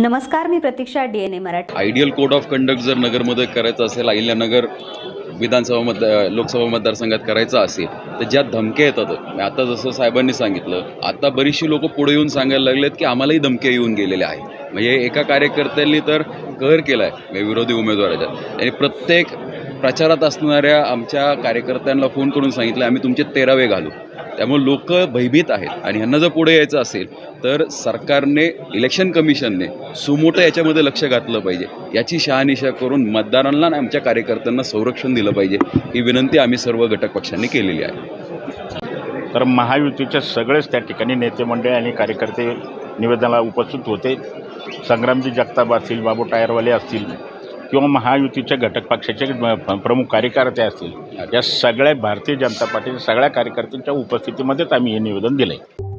नमस्कार मी Pratiksha D N A Marathi. Ideal code of conduct जर नगरमध्ये करायचं असेल अहिल्यानगर विधानसभा मत लोकसभा मतदारसंघात करायचं असेल तर ज्या धमक्या येतात आता जसं साहेबांनी सांगितलं आता बरीचशी लोक पुढे येऊन सांगायला लागलेत की आम्हालाही धमक्या येऊन गेलेल्या आहेत. म्हणजे एका कार्यकर्त्यांनी तर कहर केला आहे म्हणजे विरोधी उमेदवाराच्या. आणि प्रत्येक प्रचारात असणाऱ्या आमच्या कार्यकर्त्यांना फोन करून सांगितलं आम्ही तुमचे तेरावे घालू. त्यामुळे लोक भयभीत आहेत आणि ह्यांना जर पुढे यायचं असेल तर सरकारने इलेक्शन कमिशनने सुमोटं याच्यामध्ये लक्ष घातलं पाहिजे. याची शहानिशा करून मतदारांना आणि आमच्या कार्यकर्त्यांना संरक्षण दिलं पाहिजे. ही विनंती आम्ही सर्व घटक पक्षांनी केलेली आहे. तर महायुतीचे सगळेच त्या ठिकाणी नेते मंडळ आणि कार्यकर्ते निवेदनाला उपस्थित होते. संग्रामजी जगताप असतील बाबू टायरवाले असतील किंवा महायुतीच्या घटक पक्षाचे प्रमुख कार्यकर्ते असतील या सगळ्या भारतीय जनता पार्टीच्या सगळ्या कार्यकर्त्यांच्या उपस्थितीमध्येच आम्ही हे निवेदन दिलं आहे